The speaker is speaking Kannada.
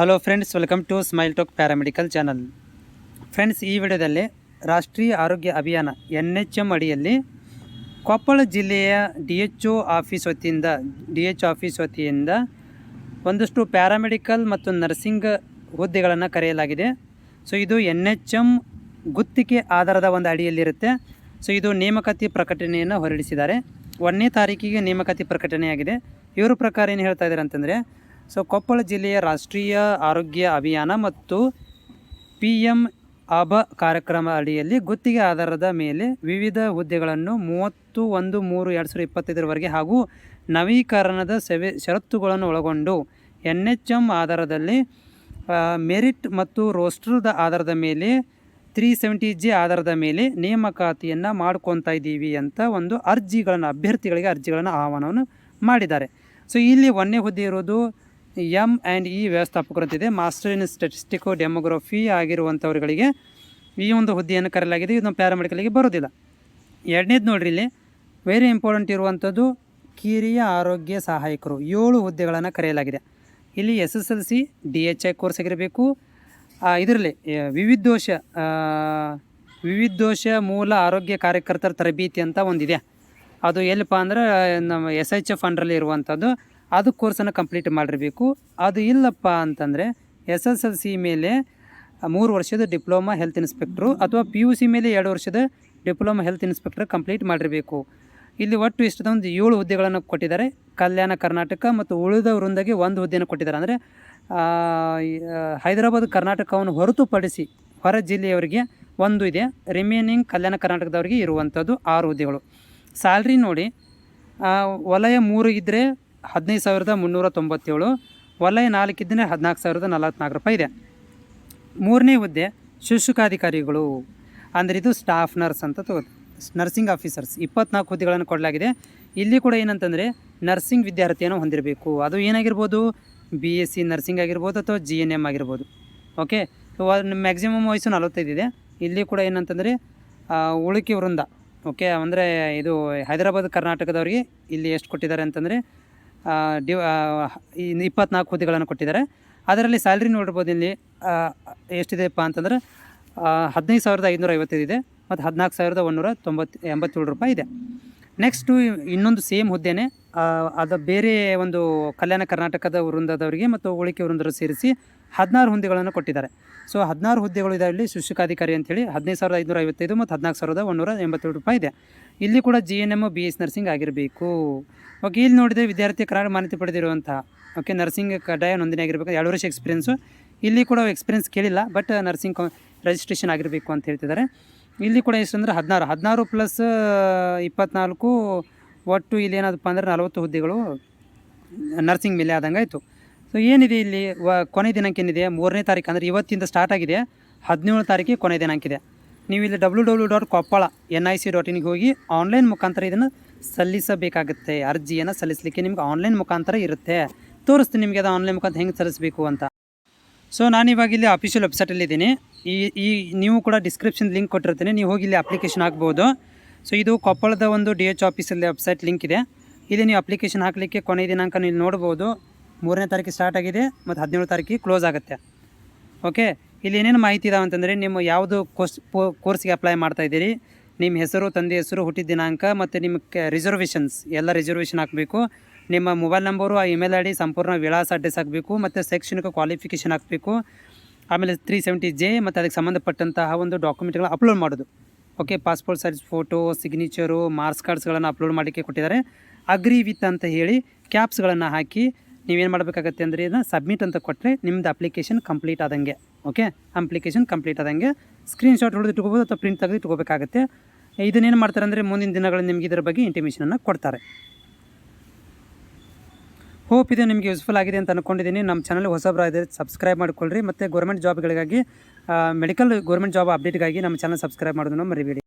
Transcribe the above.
Hello friends welcome to smile talk paramedical channel friends ಈ ವಿಡಿಯೋದಲ್ಲಿ ರಾಷ್ಟ್ರೀಯ ಆರೋಗ್ಯ ಅಭಿಯಾನ ಎನ್ ಎಚ್ ಎಂ ಅಡಿಯಲ್ಲಿ ಕೊಪ್ಪಳ ಜಿಲ್ಲೆಯ ಡಿ ಎಚ್ ಒ ಆಫೀಸ್ ವತಿಯಿಂದ, ಡಿ ಎಚ್ ಆಫೀಸ್ ವತಿಯಿಂದ ಒಂದಷ್ಟು ಪ್ಯಾರಾಮೆಡಿಕಲ್ ಮತ್ತು ನರ್ಸಿಂಗ್ ಹುದ್ದೆಗಳನ್ನು ಕರೆಯಲಾಗಿದೆ. ಸೊ ಇದು ಎನ್ ಎಚ್ ಎಂ ಗುತ್ತಿಗೆ ಆಧಾರದ ಒಂದು ಅಡಿಯಲ್ಲಿರುತ್ತೆ. ಸೊ ಇದು ನೇಮಕಾತಿ ಪ್ರಕಟಣೆಯನ್ನು ಹೊರಡಿಸಿದ್ದಾರೆ. ಒಂದನೇ ತಾರೀಕಿಗೆ ನೇಮಕಾತಿ ಪ್ರಕಟಣೆಯಾಗಿದೆ. ಇವರ ಪ್ರಕಾರ ಏನು ಹೇಳ್ತಾ ಇದ್ದಾರೆ ಅಂತಂದರೆ ಸೊ ಕೊಪ್ಪಳ ಜಿಲ್ಲೆಯ ರಾಷ್ಟ್ರೀಯ ಆರೋಗ್ಯ ಅಭಿಯಾನ ಮತ್ತು ಪಿ ಎಂ ಆಬ ಕಾರ್ಯಕ್ರಮ ಅಡಿಯಲ್ಲಿ ಗುತ್ತಿಗೆ ಆಧಾರದ ಮೇಲೆ ವಿವಿಧ ಹುದ್ದೆಗಳನ್ನು ಮೂವತ್ತು ಒಂದು ಮೂರು ಎರಡು ಸಾವಿರದ ಇಪ್ಪತ್ತೈದರವರೆಗೆ ಹಾಗೂ ನವೀಕರಣದ ಸೆವೆ ಷರತ್ತುಗಳನ್ನು ಒಳಗೊಂಡು ಎನ್ ಎಚ್ ಎಂ ಆಧಾರದಲ್ಲಿ ಮೆರಿಟ್ ಮತ್ತು ರೋಸ್ಟರ್ದ ಆಧಾರದ ಮೇಲೆ ತ್ರೀ ಸೆವೆಂಟಿ ಜಿ ಆಧಾರದ ಮೇಲೆ ನೇಮಕಾತಿಯನ್ನು ಮಾಡ್ಕೊತಾ ಇದ್ದೀವಿ ಅಂತ ಒಂದು ಅರ್ಜಿಗಳನ್ನು, ಅಭ್ಯರ್ಥಿಗಳಿಗೆ ಅರ್ಜಿಗಳನ್ನು ಆಹ್ವಾನವನ್ನು ಮಾಡಿದ್ದಾರೆ. ಸೊ ಇಲ್ಲಿ ಒಂದೇ ಹುದ್ದೆ ಇರೋದು ಎಂ ಆ್ಯಂಡ್ ಇ ವ್ಯವಸ್ಥಾಪಕರು ಅಂತಿದೆ ಮಾಸ್ಟರ್ ಇನ್ ಸ್ಟೆಟಿಸ್ಟಿಕೋ ಡೆಮೋಗ್ರಫಿ ಆಗಿರುವಂಥವ್ರುಗಳಿಗೆ ಈ ಒಂದು ಹುದ್ದೆಯನ್ನು ಕರೆಯಲಾಗಿದೆ. ಇದು ಪ್ಯಾರಾಮೆಡಿಕಲ್ಗೆ ಬರೋದಿಲ್ಲ ಎರಡನೇದು ನೋಡ್ರಿ ಇಲ್ಲಿ. ವೆರಿ ಇಂಪಾರ್ಟೆಂಟ್ ಇರುವಂಥದ್ದು ಕಿರಿಯ ಆರೋಗ್ಯ ಸಹಾಯಕರು. ಏಳು ಹುದ್ದೆಗಳನ್ನು ಕರೆಯಲಾಗಿದೆ. ಇಲ್ಲಿ S S L C, D H I course ಆಗಿರಬೇಕು. ಇದರಲ್ಲಿ ವಿವಿಧೋಷ ವಿವಿಧೋಷ ಮೂಲ ಆರೋಗ್ಯ ಕಾರ್ಯಕರ್ತರ ತರಬೇತಿ ಅಂತ ಒಂದಿದೆ. ಅದು ಎಲ್ಲಪ್ಪ ಅಂದ್ರೆ ನಮ್ಮ ಎಸ್ ಎಚ್ ಎಫ್ ಅಂಡ್ರಲ್ಲಿ ಇರುವಂಥದ್ದು ಅದು ಕೋರ್ಸನ್ನು ಕಂಪ್ಲೀಟ್ ಮಾಡಿರಬೇಕು. ಅದು ಇಲ್ಲಪ್ಪ ಅಂತಂದರೆ ಎಸ್ ಎಸ್ ಎಲ್ ಸಿ ಮೇಲೆ ಮೂರು ವರ್ಷದ ಡಿಪ್ಲೊಮಾ ಹೆಲ್ತ್ ಇನ್ಸ್ಪೆಕ್ಟ್ರು ಅಥವಾ ಪಿ ಯು ಸಿ ಮೇಲೆ ಎರಡು ವರ್ಷದ ಡಿಪ್ಲೊಮಾ ಹೆಲ್ತ್ ಇನ್ಸ್ಪೆಕ್ಟರ್ ಕಂಪ್ಲೀಟ್ ಮಾಡಿರಬೇಕು. ಇಲ್ಲಿ ಒಟ್ಟು ಇಷ್ಟದ ಏಳು ಹುದ್ದೆಗಳನ್ನು ಕೊಟ್ಟಿದ್ದಾರೆ. ಕಲ್ಯಾಣ ಕರ್ನಾಟಕ ಮತ್ತು ಉಳಿದ ವೃಂದಗೆ ಒಂದು ಹುದ್ದೆಯನ್ನು ಕೊಟ್ಟಿದ್ದಾರೆ. ಅಂದರೆ ಹೈದರಾಬಾದ್ ಕರ್ನಾಟಕವನ್ನು ಹೊರತುಪಡಿಸಿ ಹೊರ ಜಿಲ್ಲೆಯವರಿಗೆ ಒಂದು ಇದೆ. ರಿಮೇನಿಂಗ್ ಕಲ್ಯಾಣ ಕರ್ನಾಟಕದವರಿಗೆ ಇರುವಂಥದ್ದು ಆರು ಹುದ್ದೆಗಳು. ಸ್ಯಾಲ್ರಿ ನೋಡಿ ವಲಯ ಮೂರು ಇದ್ದರೆ ಹದಿನೈದು ಸಾವಿರದ ಮುನ್ನೂರ ತೊಂಬತ್ತೇಳು, ವಲಯ ನಾಲ್ಕು ಇದ್ದರೆ ಹದಿನಾಲ್ಕು ಸಾವಿರದ ನಲವತ್ತ್ನಾಲ್ಕು ರೂಪಾಯಿ ಇದೆ. ಮೂರನೇ ಹುದ್ದೆ ಶುಶ್ರೂಕಾಧಿಕಾರಿಗಳು ಅಂದರೆ ಇದು ಸ್ಟಾಫ್ ನರ್ಸ್ ಅಂತ ತಗೋ ನರ್ಸಿಂಗ್ ಆಫೀಸರ್ಸ್ ಇಪ್ಪತ್ನಾಲ್ಕು ಹುದ್ದೆಗಳನ್ನು ಕೊಡಲಾಗಿದೆ. ಇಲ್ಲಿ ಕೂಡ ಏನಂತಂದರೆ ನರ್ಸಿಂಗ್ ವಿದ್ಯಾರ್ಥಿಯನ್ನು ಹೊಂದಿರಬೇಕು. ಅದು ಏನಾಗಿರ್ಬೋದು? ಬಿ ಎಸ್ ಸಿ ನರ್ಸಿಂಗ್ ಆಗಿರ್ಬೋದು ಅಥವಾ ಜಿ ಎನ್ ಎಂ ಆಗಿರ್ಬೋದು. ಓಕೆ ಮ್ಯಾಕ್ಸಿಮಮ್ ವಯಸ್ಸು ನಲವತ್ತೈದು ಇದೆ. ಇಲ್ಲಿ ಕೂಡ ಏನಂತಂದರೆ ಉಳುಕಿ ವೃಂದ. ಓಕೆ ಅಂದರೆ ಇದು ಹೈದರಾಬಾದ್, ಕರ್ನಾಟಕದವರಿಗೆ ಇಲ್ಲಿ ಎಷ್ಟು ಕೊಟ್ಟಿದ್ದಾರೆ ಅಂತಂದರೆ ಡಿ ಇಪ್ಪತ್ನಾಲ್ಕು ಹುದ್ದೆಗಳನ್ನು ಕೊಟ್ಟಿದ್ದಾರೆ. ಅದರಲ್ಲಿ ಸ್ಯಾಲ್ರಿ ನೋಡ್ಬೋದು ಇಲ್ಲಿ ಎಷ್ಟಿದೆಪ್ಪ ಅಂತಂದ್ರೆ ಹದಿನೈದು ಸಾವಿರದ ಐದುನೂರ ಐವತ್ತೈದು ಇದೆ ಮತ್ತು ಹದಿನಾಲ್ಕು ಸಾವಿರದ ಒಂದೂರ ತೊಂಬತ್ತು, ಎಂಬತ್ತೇಳು ರೂಪಾಯಿ ಇದೆ. ನೆಕ್ಸ್ಟು ಇನ್ನೊಂದು ಸೇಮ್ ಹುದ್ದೆನೇ ಅದು ಬೇರೆ ಒಂದು ಕಲ್ಯಾಣ ಕರ್ನಾಟಕದ ವೃಂದದವರಿಗೆ ಮತ್ತು ಉಳಿಕೆ ವೃಂದರು ಸೇರಿಸಿ ಹದಿನಾರು ಹುದ್ದೆಗಳನ್ನು ಕೊಟ್ಟಿದ್ದಾರೆ. ಸೊ, ಹದಿನಾರು ಹುದ್ದೆಗಳು ಇದರಲ್ಲಿ ಶಿಕ್ಷಕಾಧಿಕಾರಿ ಅಂತೇಳಿ ಹದಿನೈದು ಸಾವಿರದ ಐದುನೂರ ಐವತ್ತೈದು ಮತ್ತು ಹದಿನಾಲ್ಕು ಸಾವಿರದ ಒಂದೂರ ಎಂಬತ್ತೇಳು ರೂಪಾಯಿ ಇದೆ. ಇಲ್ಲಿ ಕೂಡ G N M B S nursing ಆಗಿರಬೇಕು. ಓಕೆ ಇಲ್ಲಿ ನೋಡಿದರೆ ವಿದ್ಯಾರ್ಥಿ ಕನ್ನಡ ಮಾನ್ಯತೆ ಪಡೆದಿರುವಂಥ ಓಕೆ ನರ್ಸಿಂಗ್ ಕಡ್ಡಾಯ ನೋಂದಣಿ ಆಗಿರಬೇಕು, ಎರಡು ವರ್ಷ ಎಕ್ಸ್ಪೀರಿಯೆನ್ಸು ಇಲ್ಲಿ ಕೂಡ ಎಕ್ಸ್ಪೀರಿಯನ್ಸ್ ಕೇಳಿಲ್ಲ ಬಟ್ ನರ್ಸಿಂಗ್ ರಿಜಿಸ್ಟ್ರೇಷನ್ ಆಗಿರಬೇಕು ಅಂತ ಹೇಳ್ತಿದ್ದಾರೆ. ಇಲ್ಲಿ ಕೂಡ ಎಷ್ಟು ಅಂದರೆ ಹದಿನಾರು ಹದಿನಾರು ಪ್ಲಸ್ ಇಪ್ಪತ್ನಾಲ್ಕು, ಒಟ್ಟು ಇಲ್ಲಿ ಏನದಪ್ಪ ಅಂದರೆ ನಲವತ್ತು ಹುದ್ದೆಗಳು ನರ್ಸಿಂಗ್ ಮೇಲೆ ಆದಂಗೆ ಆಯಿತು. ಸೊ ಏನಿದೆ ಇಲ್ಲಿ, ವ ಕೊನೆ ದಿನಾಂಕ ಏನಿದೆ? ಮೂರನೇ ತಾರೀಕು ಅಂದರೆ ಇವತ್ತಿಂದ ಸ್ಟಾರ್ಟ್ ಆಗಿದೆ. ಹದಿನೇಳು ತಾರೀಕಿಗೆ ಕೊನೆ ದಿನಾಂಕ ಇದೆ. ನೀವು ಇಲ್ಲಿ W W dot Koppal N I C dot ಇನ್ಗೆ ಹೋಗಿ ಆನ್ಲೈನ್ ಮುಖಾಂತರ ಇದನ್ನು ಸಲ್ಲಿಸಬೇಕಾಗುತ್ತೆ. ಅರ್ಜಿಯನ್ನು ಸಲ್ಲಿಸಲಿಕ್ಕೆ ನಿಮ್ಗೆ ಆನ್ಲೈನ್ ಮುಖಾಂತರ ಇರುತ್ತೆ. ತೋರಿಸ್ತೀನಿ ನಿಮಗೆ ಅದು ಆನ್ಲೈನ್ ಮುಖಾಂತರ ಹೆಂಗೆ ಸಲ್ಲಿಸಬೇಕು ಅಂತ. ಸೊ ನಾನು ಇವಾಗ ಇಲ್ಲಿ ಅಫಿಷಿಯಲ್ ವೆಬ್ಸೈಟಲ್ಲಿದ್ದೀನಿ ಈ ಈ, ನೀವು ಕೂಡ ಡಿಸ್ಕ್ರಿಪ್ಷನ್ ಲಿಂಕ್ ಕೊಟ್ಟಿರ್ತೀನಿ. ನೀವು ಹೋಗಿ ಇಲ್ಲಿ ಅಪ್ಲಿಕೇಶನ್ ಹಾಕ್ಬೋದು. ಸೊ ಇದು ಕೊಪ್ಪಳದ ಒಂದು ಡಿ ಎಚ್ ಆಫೀಸಲ್ಲಿ ವೆಬ್ಸೈಟ್ ಲಿಂಕ್ ಇದೆ. ಇಲ್ಲಿ ನೀವು ಅಪ್ಲಿಕೇಶನ್ ಹಾಕಲಿಕ್ಕೆ ಕೊನೆಯ ದಿನಾಂಕ ನೀವು ನೋಡ್ಬೋದು. ಮೂರನೇ ತಾರೀಕು ಸ್ಟಾರ್ಟ್ ಆಗಿದೆ ಮತ್ತು ಹದಿನೇಳು ತಾರೀಕಿಗೆ ಕ್ಲೋಸ್ ಆಗುತ್ತೆ. ಓಕೆ ಇಲ್ಲಿ ಏನೇನು ಮಾಹಿತಿ ಇದಾವೆ ಅಂತಂದರೆ ನಿಮ್ಮ ಯಾವುದು ಕೋರ್ಸ್ ಕೋರ್ಸ್ಗೆ ಅಪ್ಲೈ ಮಾಡ್ತಾ ಇದ್ದೀರಿ ನಿಮ್ಮ ಹೆಸರು, ತಂದೆ ಹೆಸರು, ಹುಟ್ಟಿದ ದಿನಾಂಕ ಮತ್ತು ನಿಮ್ಮ ರಿಸರ್ವೇಷನ್ಸ್ ಎಲ್ಲ ರಿಸರ್ವೇಷನ್ ಹಾಕಬೇಕು. ನಿಮ್ಮ ಮೊಬೈಲ್ ನಂಬರು ಆ ಇಮೇಲ್ ಐ ಡಿ ಸಂಪೂರ್ಣ ವಿಳಾಸ ಅಡ್ರೆಸ್ ಹಾಕಬೇಕು ಮತ್ತು ಶೈಕ್ಷಣಿಕ ಕ್ವಾಲಿಫಿಕೇಷನ್ ಹಾಕಬೇಕು. ಆಮೇಲೆ ತ್ರೀ ಸೆವೆಂಟಿ ಜೆ ಮತ್ತು ಅದಕ್ಕೆ ಸಂಬಂಧಪಟ್ಟಂತಹ ಒಂದು ಡಾಕ್ಯುಮೆಂಟ್ಗಳನ್ನ ಅಪ್ಲೋಡ್ ಮಾಡೋದು. Okay passport size photo signature marks ಕಾರ್ಡ್ಸ್ಗಳನ್ನು upload ಮಾಡಲಿಕ್ಕೆ ಕೊಟ್ಟಿದ್ದಾರೆ. ಅಗ್ರಿ ವಿತ್ ಅಂತ ಹೇಳಿ ಕ್ಯಾಪ್ಸ್ಗಳನ್ನು ಹಾಕಿ ನೀವೇನು ಮಾಡಬೇಕಾಗತ್ತೆ ಅಂದರೆ ಇದನ್ನ ಸಬ್ಮಿಟ್ ಅಂತ ಕೊಟ್ಟರೆ ನಿಮ್ಮದು ಅಪ್ಲಿಕೇಶನ್ ಕಂಪ್ಲೀಟ್ ಆದಂಗೆ ಓಕೆ ಅಪ್ಲಿಕೇಶನ್ ಕಂಪ್ಲೀಟ್ ಆದಂಗೆ ಸ್ಕ್ರೀನ್ಶಾಟ್ ಹೊಡೆದು ಇಟ್ಕೋಬೋದು ಅಥವಾ ಪ್ರಿಂಟ್ ತೆಗೆದು ಇಟ್ಕೋಬೇಕಾಗತ್ತೆ. ಇದನ್ನೇನು ಮಾಡ್ತಾರೆ ಅಂದರೆ ಮುಂದಿನ ದಿನಗಳಲ್ಲಿ ನಿಮಗೆ ಇದರ ಬಗ್ಗೆ ಇಂಟಿಮೇಷನನ್ನು ಕೊಡ್ತಾರೆ. ಹೋಪ್ ಇದು ನಿಮಗೆ ಯೂಸ್ಫುಲ್ ಆಗಿದೆ ಅಂತ ಅಂದ್ಕೊಂಡಿದ್ದೀನಿ ನಮ್ಮ ಚಾನಲ್ ಹೊಸಬ್ರಾಗಿದೆ ಸಬ್ಸ್ಕ್ರೈಬ್ ಮಾಡ್ಕೊಳ್ಳ್ರಿ ಮತ್ತು ಗೌರ್ಮೆಂಟ್ ಜಾಬ್ಗಳಿಗಾಗಿ ಮೆಡಿಕಲ್ ಗೌರ್ಮೆಂಟ್ ಜಾಬ್ ಅಪ್ಡೇಟ್ಗಾಗಿ ನಮ್ಮ ಚಾನಲ್ ಸಬ್ಸ್ಕ್ರೈಬ್ ಮಾಡೋದನ್ನು ಮರಿಬೇಡಿ.